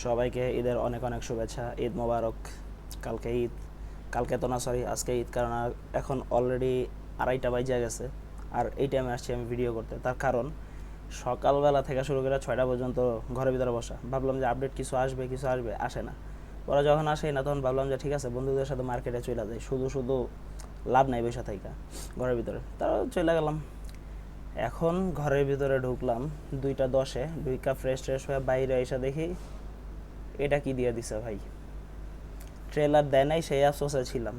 সবাইকে ঈদের অনেক অনেক শুভেচ্ছা, ঈদ মোবারক, কালকে ঈদ, কালকে তো না সরি আজকে ঈদ, কারণ এখন অলরেডি আড়াইটা বাজে গেছে, আর এই টাইমে আসছি আমি ভিডিও করতে। তার কারণ, সকালবেলা থেকে শুরু করে ছয়টা পর্যন্ত ঘরের ভিতরে বসা। ভাবলাম যে আপডেট কিছু আসবে কিছু আসবে, আসে না। ওরা যখন আসে না, তখন ভাবলাম যে ঠিক আছে, বন্ধুদের সাথে মার্কেটে চলে যায় শুধু শুধু লাভ নাই বসে থাকা ঘরের ভিতরে। তাও চলে গেলাম। এখন ঘরের ভিতরে ঢুকলাম দুইটা দশে, দুই কাপ ফ্রেশ ট্রেশ হয়ে বাইরে এসে দেখি এটা কি দিয়ে দিছে ভাই? ট্রেলার দেয় নাই, সেই আফসোসে ছিলাম।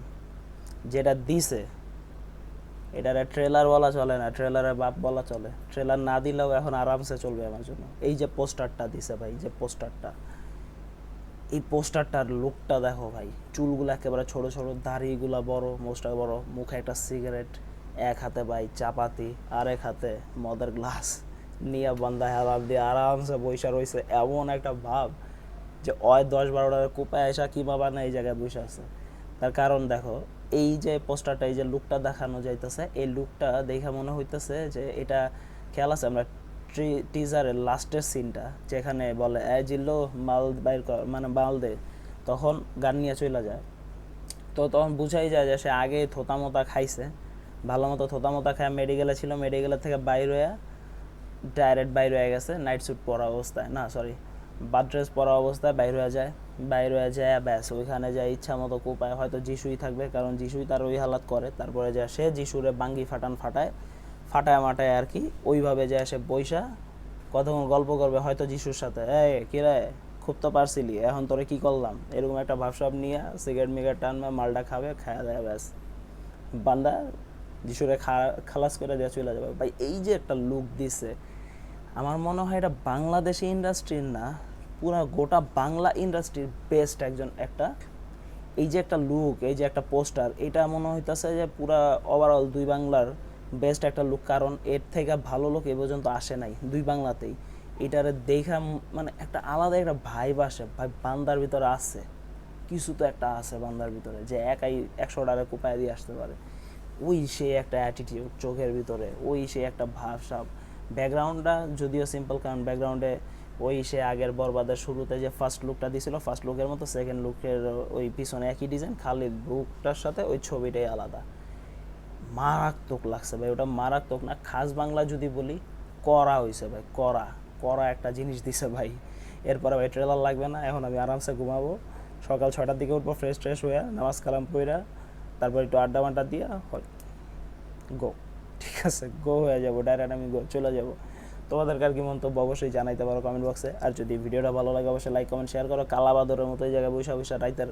যেটা দিছে, এটার ট্রেলার বলা চলে না ট্রেলারের বাপ বলা চলে। ট্রেলার না দিলেও এখন আরামসে চলবে আমার জন্য। এই যে পোস্টারটা দিছে ভাই, যে পোস্টারটা, এই পোস্টারটার লুকটা দেখো ভাই। চুলগুলো একেবারে ছোট ছোট, দাড়িগুলা বড় মোস্টটা বড় মুখে একটা সিগারেট এক হাতে ভাই চাপাতি, আর এক হাতে মদের গ্লাস নিয়ে বান্দা হেলাপ দিয়ে আরামসে বৈশা রয়েছে এমন একটা ভাব। যে অয় দশ বারোটা কোপায় আসা কি বাবা না এই জায়গায় বসে আছে। তার কারণ দেখো, এই যে পোস্টারটা, এই যে লুকটা দেখানো যাইতেছে, এই লুকটা দেখে মনে হইতেছে যে এটা, খেয়াল আছে আমরা টিজারের লাস্টের সিনটা, যেখানে বলে, এ জিল্লো, মাল বাইর মানে মাল দে। তখন গান নিয়ে চলে যায়। তো তখন বুঝাই যায় যে সে আগে থোতা মোতা খাইছে, ভালো মতো থোতা মোতা খায় মেডিকেলে ছিল, মেডিকেলের থেকে বাইর হয়ে ডাইরেক্ট বাইর হয়ে গেছে, নাইট স্যুট পরা অবস্থায়। না সরি বাদ ড্রেস পরা অবস্থায় বাইর হয়ে যায়, বাইর হয়ে যায়, ব্যাস, ওইখানে যায় ইচ্ছা মতো কোপায়। হয়তো যিশুই থাকবে, কারণ যিশুই তার ওই হালাত করে। তারপরে যায় সে, যিশুরে বাঙ্গি ফাটান ফাটায় ফাটায় মাটায় আর কি, ওইভাবে যায় সে বৈশা কতক্ষণ গল্প করবে হয়তো যিশুর সাথে, এই কিরে খুব তো পারছিলি, এখন তোরে কি করলাম? এরকম একটা ভাবসাব নিয়ে সিগারেট মিগারেট টানবে মালটা খাবে খাওয়া দেয়, ব্যাস। বান্দা যিশুরে খা- খালাস করে দিয়ে চলে যাবে। ভাই, এই যে একটা লুক দিছে আমার মনে হয় এটা বাংলাদেশি ইন্ডাস্ট্রির না, পুরো গোটা বাংলা ইন্ডাস্ট্রির বেস্ট একজন একটা। এই যে একটা লুক এই যে একটা পোস্টার এটা মনে হইতাছে যে পুরা ওভারঅল দুই বাংলার বেস্ট একটা লুক কারণ এর থেকে ভালো লোক এ পর্যন্ত আসে নাই দুই বাংলাতেই। এটার দেখা মানে একটা আলাদা একটা ভাইব আসে ভাই বান্দার ভিতরে আছে। কিছু তো একটা আছে বান্দার ভিতরে, যে একাই একশো টাকা কোপায় দিয়ে আসতে পারে। ওই সে একটা অ্যাটিটিউড চোখের ভিতরে, ওই সে একটা ভাবসাব। ব্যাকগ্রাউন্ডটা যদিও সিম্পল কারণ ব্যাকগ্রাউন্ডে ওই সে আগের বরবাদের শুরুতে যে ফার্স্ট লুকটা দিছিল ফার্স্ট লুকের মতো সেকেন্ড লুকের ওই পিছনে একই ডিজাইন খালি লুকটার সাথে ওই ছবিটাই আলাদা। মারাত্মক লাগছে ভাই, ওটা মারাত্মক না। খাস বাংলা যদি বলি করা হয়েছে ভাই করা করা একটা জিনিস দিছে ভাই। এরপরে ভাই ট্রেলার লাগবে না, এখন আমি আরামসে ঘুমাবো। সকাল ছটার দিকে উঠবো ফ্রেশ ট্রেশ হয়ে নামাজ কালাম পইরা, তারপর একটু আড্ডা মাড্ডা দিয়া হয় গো আছে গো হয়ে যাব ডাইরেক্ট আমি চলে যাব। তোমাদের কার কি মন্তব্য? অবশ্যই জানাইতে পারো কমেন্ট বক্সে আর যদি ভিডিওটা ভালো লাগে, অবশ্যই লাইক কমেন্ট শেয়ার করো। কালাবাদরের মতো জায়গায় বৈশা বৈশা রাইতের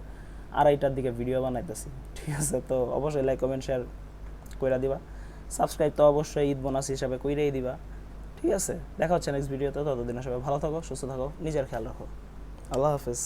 আড়াইটার দিকে ভিডিও বানাইতেছি। ঠিক আছে, তো অবশ্যই লাইক কমেন্ট শেয়ার কইরা দিবা। সাবস্ক্রাইব তো অবশ্যই ঈদ বোনাস হিসাবে কইরেই দিবা। ঠিক আছে, দেখা হচ্ছে নেক্সট ভিডিওতে ততদিনে সবাই ভালো থাকো, সুস্থ থাকো, নিজের খেয়াল রাখো। আল্লাহ হাফেজ।